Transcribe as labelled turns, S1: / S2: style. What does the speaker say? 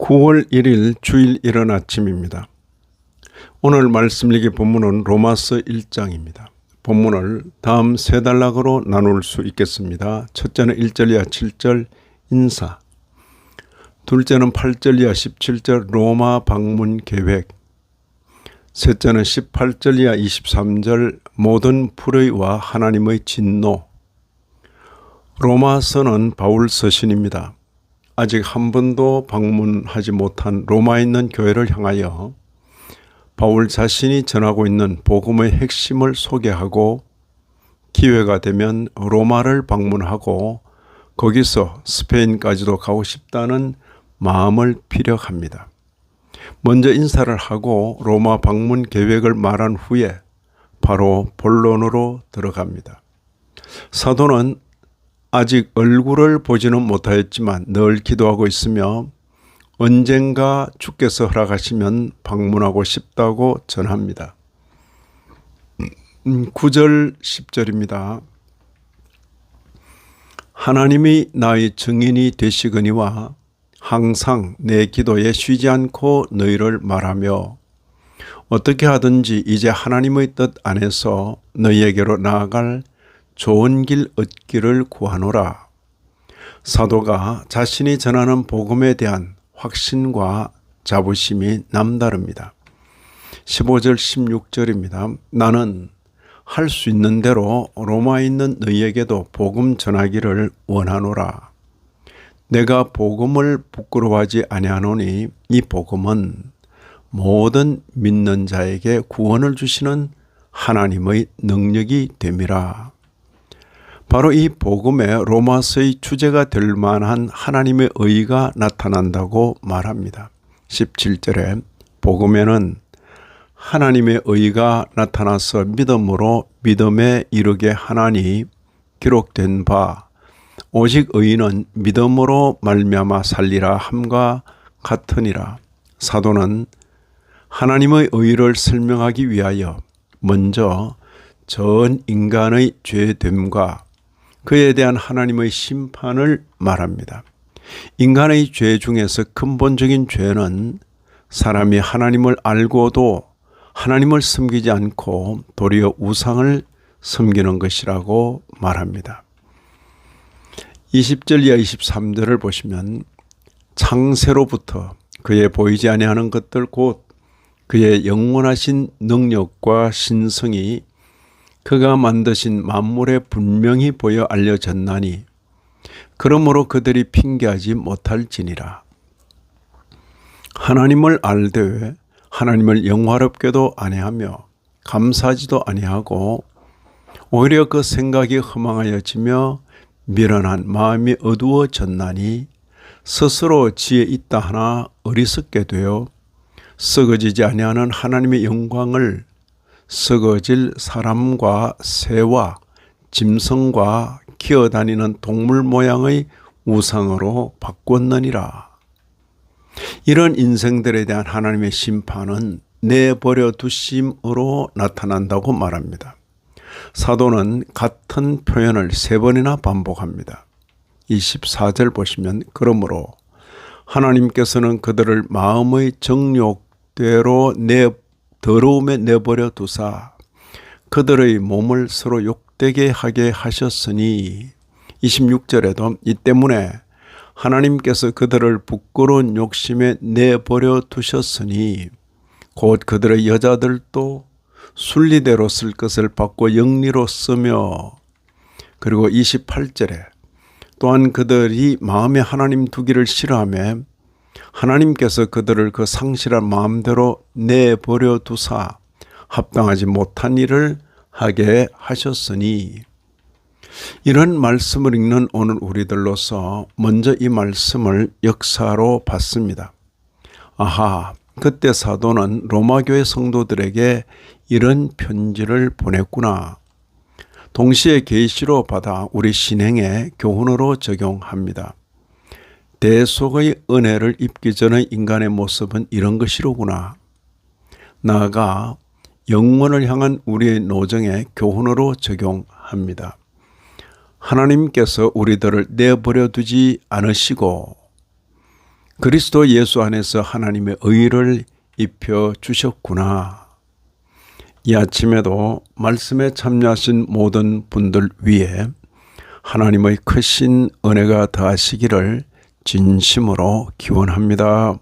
S1: 9월 1일 주일 이른 아침입니다. 오늘 말씀 읽기 본문은 로마서 1장입니다. 본문을 다음 세 단락으로 나눌 수 있겠습니다. 첫째는 1절 이하 7절 인사. 둘째는 8절 이하 17절 로마 방문 계획. 셋째는 18절 이하 23절 모든 불의와 하나님의 진노. 로마서는 바울 서신입니다. 아직 한 번도 방문하지 못한 로마에 있는 교회를 향하여 바울 자신이 전하고 있는 복음의 핵심을 소개하고 기회가 되면 로마를 방문하고 거기서 스페인까지도 가고 싶다는 마음을 피력합니다. 먼저 인사를 하고 로마 방문 계획을 말한 후에 바로 본론으로 들어갑니다. 사도는 아직 얼굴을 보지는 못하였지만 늘 기도하고 있으며 언젠가 주께서 허락하시면 방문하고 싶다고 전합니다. 9절 10절입니다. 하나님이 나의 증인이 되시거니와 항상 내 기도에 쉬지 않고 너희를 말하며 어떻게 하든지 이제 하나님의 뜻 안에서 너희에게로 나아갈 좋은 길 얻기를 구하노라. 사도가 자신이 전하는 복음에 대한 확신과 자부심이 남다릅니다. 15절 16절입니다. 나는 할 수 있는 대로 로마에 있는 너희에게도 복음 전하기를 원하노라. 내가 복음을 부끄러워하지 아니하노니 이 복음은 모든 믿는 자에게 구원을 주시는 하나님의 능력이 됨이라. 바로 이 복음의 로마서의 주제가 될 만한 하나님의 의가 나타난다고 말합니다. 17절에 복음에는 하나님의 의가 나타나서 믿음으로 믿음에 이르게 하나니 기록된 바 오직 의인은 믿음으로 말미암아 살리라 함과 같으니라. 사도는 하나님의 의를 설명하기 위하여 먼저 전 인간의 죄됨과 그에 대한 하나님의 심판을 말합니다. 인간의 죄 중에서 근본적인 죄는 사람이 하나님을 알고도 하나님을 섬기지 않고 도리어 우상을 섬기는 것이라고 말합니다. 20절 이하 23절을 보시면 창세로부터 그의 보이지 아니하는 것들 곧 그의 영원하신 능력과 신성이 그가 만드신 만물에 분명히 보여 알려졌나니 그러므로 그들이 핑계하지 못할지니라. 하나님을 알되 하나님을 영화롭게도 아니하며 감사하지도 아니하고 오히려 그 생각이 허망하여지며 미련한 마음이 어두워졌나니 스스로 지혜 있다 하나 어리석게 되어 썩어지지 아니하는 하나님의 영광을 썩어질 사람과 새와 짐승과 기어다니는 동물 모양의 우상으로 바꿨느니라. 이런 인생들에 대한 하나님의 심판은 내버려 두심으로 나타난다고 말합니다. 사도는 같은 표현을 세 번이나 반복합니다. 24절 보시면 그러므로 하나님께서는 그들을 마음의 정욕대로 내 더러움에 내버려 두사. 그들의 몸을 서로 욕되게 하게 하셨으니 26절에도 이 때문에 하나님께서 그들을 부끄러운 욕심에 내버려 두셨으니 곧 그들의 여자들도 순리대로 쓸 것을 받고 영리로 쓰며 그리고 28절에 또한 그들이 마음에 하나님 두기를 싫어하며 하나님께서 그들을 그 상실한 마음대로 내버려 두사 합당하지 못한 일을 하게 하셨으니 이런 말씀을 읽는 오늘 우리들로서 먼저 이 말씀을 역사로 봤습니다. 아하, 그때 사도는 로마교회 성도들에게 이런 편지를 보냈구나. 동시에 계시로 받아 우리 신행에 교훈으로 적용합니다. 대속의 은혜를 입기 전의 인간의 모습은 이런 것이로구나. 나아가 영원을 향한 우리의 노정에 교훈으로 적용합니다. 하나님께서 우리들을 내버려 두지 않으시고 그리스도 예수 안에서 하나님의 의를 입혀 주셨구나. 이 아침에도 말씀에 참여하신 모든 분들 위해 하나님의 크신 은혜가 더하시기를 진심으로 기원합니다.